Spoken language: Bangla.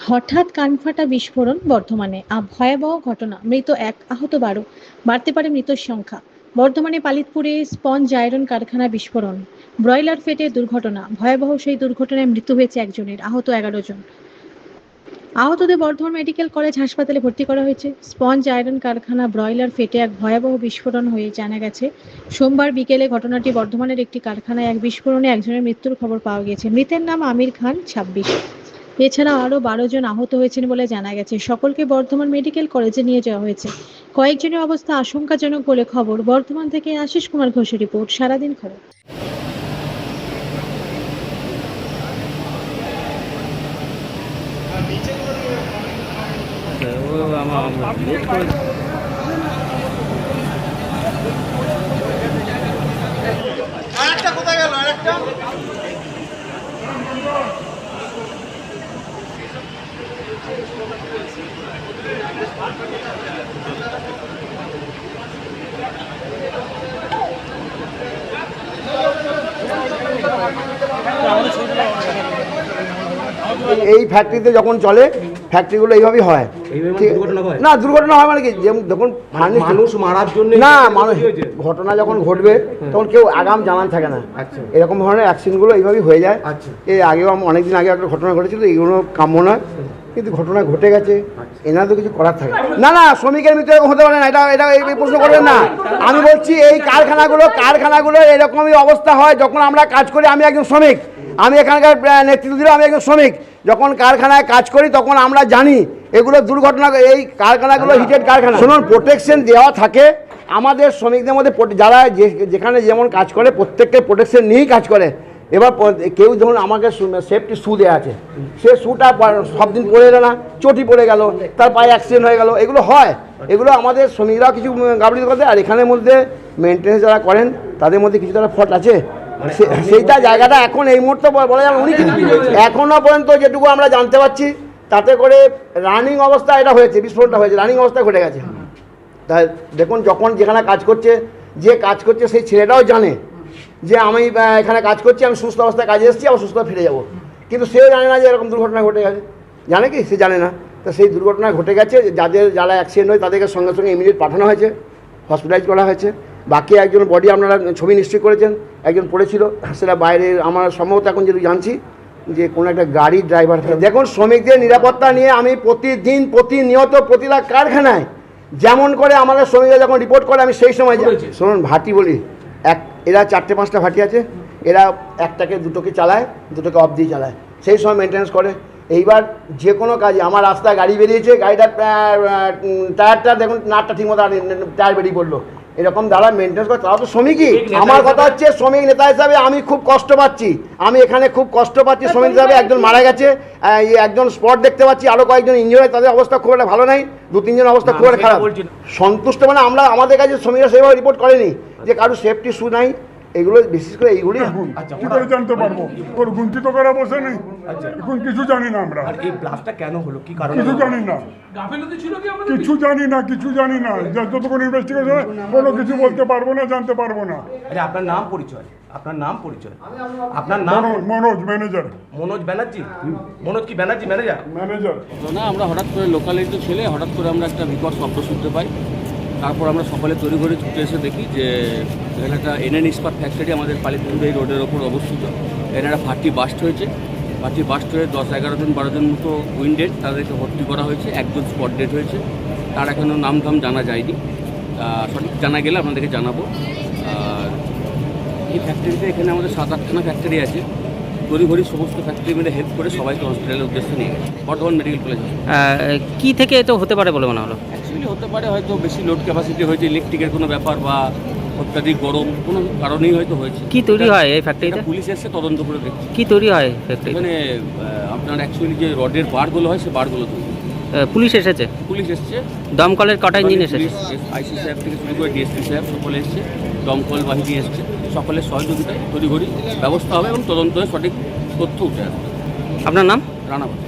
হঠাৎ কানফাটা বিস্ফোরণ বর্ধমানে। ভয়াবহ ঘটনা। মৃত এক আহত বারো। বাড়তে পারে মৃতের সংখ্যা। বর্ধমানে পালিতপুরে স্পঞ্জ আয়রন কারখানা বিস্ফোরণ। ব্রয়লার ফেটে দুর্ঘটনা। ভয়াবহ সেই দুর্ঘটনায় মৃত্যু হয়েছে একজনের, আহত এগারো জন। আহতদের বর্ধমান মেডিকেল কলেজ হাসপাতালে ভর্তি করা হয়েছে। স্পঞ্জ আয়রন কারখানা ব্রয়লার ফেটে এক ভয়াবহ বিস্ফোরণ হয়ে জানা গেছে, সোমবার বিকেলে ঘটনাটি বর্ধমানের একটি কারখানায় এক বিস্ফোরণে একজনের মৃত্যুর খবর পাওয়া গেছে মৃতের নাম আমির খান, ছাব্বিশ। এছাড়া আরও বারো জন আহত হয়েছেন বলে জানা গেছে। সকলকে বর্ধমান মেডিকেল কলেজে নিয়ে যাওয়া হয়েছে। কয়েকজনের অবস্থা আশঙ্কাজনক বলে খবর। বর্ধমান থেকে আশিস কুমার ঘোষের রিপোর্ট, সারাদিন খবর। আরেকটা কোথায় গেল? আরেকটা? এই ফ্যাক্টরিতে যখন চলে ফ্যাক্টরিগুলো এইভাবেই হয়। না দুর্ঘটনা হয় মানে কি? যেমন যখন মানুষ মারার জন্য না মানুষ ঘটনা যখন ঘটবে তখন কেউ আগাম জানান থাকে না। আচ্ছা। এরকম ধরনের অ্যাক্সিডেন্টগুলো এইভাবেই হয়ে যায়। আচ্ছা। এই আগেও আম- অনেকদিন আগে একটা ঘটনা ঘটেছিল এইগুলো কাম্য নয়। কিন্তু ঘটনা ঘটে গেছে। এনার তো কিছু করার থাকে। না। না শ্রমিকের মৃত্যু এরকম হতে পারে না। এটা এটা এই প্রশ্ন করবেন না। আমি বলছি এই কারখানাগুলো কারখানাগুলো এরকমই অবস্থা হয় যখন আমরা কাজ করি আমি একজন শ্রমিক। আমি এখানকার নেতৃত্ব দিলাম আমি একজন শ্রমিক। যখন কারখানায় কাজ করি তখন আমরা জানি এগুলো দুর্ঘটনা এই কারখানাগুলো হিটেড কারখানা। শুনুন প্রোটেকশন দেওয়া থাকে আমাদের শ্রমিকদের মধ্যে যারা যে- যেখানে যেমন কাজ করে প্রত্যেককে প্রোটেকশন নিয়েই কাজ করে। এবার কেউ ধরুন আমাকে সেফটি শু দেওয়া আছে। সে শুটা সব দিন পরে এলো না চটি পড়ে গেল তার পায়ে অ্যাক্সিডেন্ট হয়ে গেল এগুলো হয়। এগুলো আমাদের শ্রমিকরাও কিছু গাবড়ি করে আর এখানের মধ্যে মেনটেন্স যারা করেন তাদের মধ্যে কিছু তারা ফট আছে। সেইটা জায়গাটা এখন এই মুহূর্তে বলা যাবে উনি কিন্তু এখনও পর্যন্ত যেটুকু আমরা জানতে পারছি তাতে করে রানিং অবস্থা এটা হয়েছে বিস্ফোরণটা হয়েছে রানিং অবস্থা ঘটে গেছে। তাই দেখুন যখন যেখানে কাজ করছে যে কাজ করছে সেই ছেলেটাও জানে যে আমি এখানে কাজ করছি আমি সুস্থ অবস্থায় কাজে এসেছি আবার সুস্থ ফিরে যাব। কিন্তু সেও জানে না যে এরকম দুর্ঘটনা ঘটে গেছে। জানে কি? সে জানে না। তো সেই দুর্ঘটনা ঘটে গেছে যাদের যারা অ্যাক্সিডেন্ট হয় তাদেরকে সঙ্গে সঙ্গে ইমিডিয়েট পাঠানো হয়েছে হসপিটালাইজ করা হয়েছে। বাকি একজন বডি আপনারা ছবি নিশ্চয়ই করেছেন একজন পড়েছিল সেটা বাইরে আমার সম্ভবত এখন যেটুকু জানছি যে কোনো একটা গাড়ির ড্রাইভার দেখুন শ্রমিকদের নিরাপত্তা নিয়ে আমি প্রতিদিন প্রতিনিয়ত প্রতিটা কারখানায় যেমন করে আমাদের শ্রমিকরা যখন রিপোর্ট করে আমি সেই সময় যাই। শুনুন ভাটি বলি এক এরা চারটে পাঁচটা ভাটি আছে এরা একটাকে দুটোকে চালায় দুটোকে অফ দিয়ে চালায়। সেই সময় মেনটেন্স করে। এইবার যে কোনো কাজে আমার রাস্তায় গাড়ি বেরিয়েছে গাড়িটা টায়ারটা দেখুন নাটটা ঠিক মতো টায়ার বেরিয়ে পড়ল। এরকম যারা মেনটেন্স করে তারা তো শ্রমিকই। আমার কথা হচ্ছে শ্রমিক নেতা হিসাবে আমি খুব কষ্ট পাচ্ছি। আমি এখানে খুব কষ্ট পাচ্ছি শ্রমিক হিসাবে একজন মারা গেছে একজন স্পট দেখতে পাচ্ছি আরও কয়েকজন ইঞ্জুরি তাদের অবস্থা খুব একটা ভালো নাই দু তিনজন অবস্থা খুব একটা খারাপ। সন্তুষ্ট মানে আমরা আমাদের কাছে শ্রমিকরা সেভাবে রিপোর্ট করেনি যে কারও সেফটি শু নাই। এগুলো বিশেষ করে এইগুলি আচ্ছা কি করে জানতে পারব। ওর গুনতি তো করা বসে নেই। আচ্ছা। এখন কিছু জানি না আমরা। আর এই ব্লাস্টটা কেন হলো? কি কারণে কিছু জানি না। কিছু জানি না কিছু জানি না। যতক্ষণ ইনভেস্টিগেশন কোনো কিছু বলতে পারব না জানতে পারব না। আরে আপনার নাম পরিচয়। আপনার নাম পরিচয়। আপনার নাম মনোজ ম্যানেজার মনোজ ব্যানার্জি? মনোজ কি ব্যানার্জি ম্যানেজার ম্যানেজার না আমরা হঠাৎ করে লোকালের তো ছেলে হঠাৎ করে আমরা একটা বিকট শব্দ শুনতে পাই। তারপর আমরা সকালে তৈরি করে ছুটে এসে দেখি যে এখানে একটা এনএন ইস্পাত ফ্যাক্টরি আমাদের পালিপুর এই রোডের ওপর অবস্থিত। এখানে একটা ফাটি বাস্ট হয়েছে। ফাটি বাস্ট হয়ে দশ এগারো জন, বারো জন মতো উইন্ডেড তাদেরকে ভর্তি করা হয়েছে। একজন স্পট ডেট হয়েছে। তার এখনও নাম ধাম জানা যায়নি। সঠিক জানা গেলে আপনাদেরকে জানাব। আর এই ফ্যাক্টরিতে এখানে আমাদের সাত আটখানা ফ্যাক্টরি আছে। তড়িঘড়ি সমস্ত ফ্যাক্টরি মিলে হেল্প করে সবাইকে হসপিটালের উদ্দেশ্যে নিয়ে গেছে। বর্ধমান মেডিকেল কলেজ কি থেকে এটা হতে পারে বলে মনে হলো? অ্যাকচুয়ালি হতে পারে হয়তো বেশি লোড ক্যাপাসিটি হয়েছে ইলেকট্রিকের কোনো ব্যাপার বা অত্যাধিক গরম কোনো কারণেই হয়তো হয়েছে। কি তৈরি হয় এই ফ্যাক্টরিতে পুলিশ এসে তদন্ত করে দেখছে। কি তৈরি হয় ফ্যাক্টরিতে এখানে আহ, আপনার অ্যাকচুয়ালি যে রডের বারগুলো হয় সে বারগুলো তৈরি। পুলিশ এসেছে? পুলিশ এসছে। দমকলের কটা ইঞ্জিন এসেছে? আইসি সাহেব থেকে শুরু করে ডিএসপি সাহেব সকলে এসছে। দমকল বাহিনী এসছে। সকলের সহযোগিতায় তড়িঘড়ি ব্যবস্থা হবে এবং তদন্ত হয়ে সঠিক তথ্য উঠে আসবে। আপনার নাম? রানাবাদ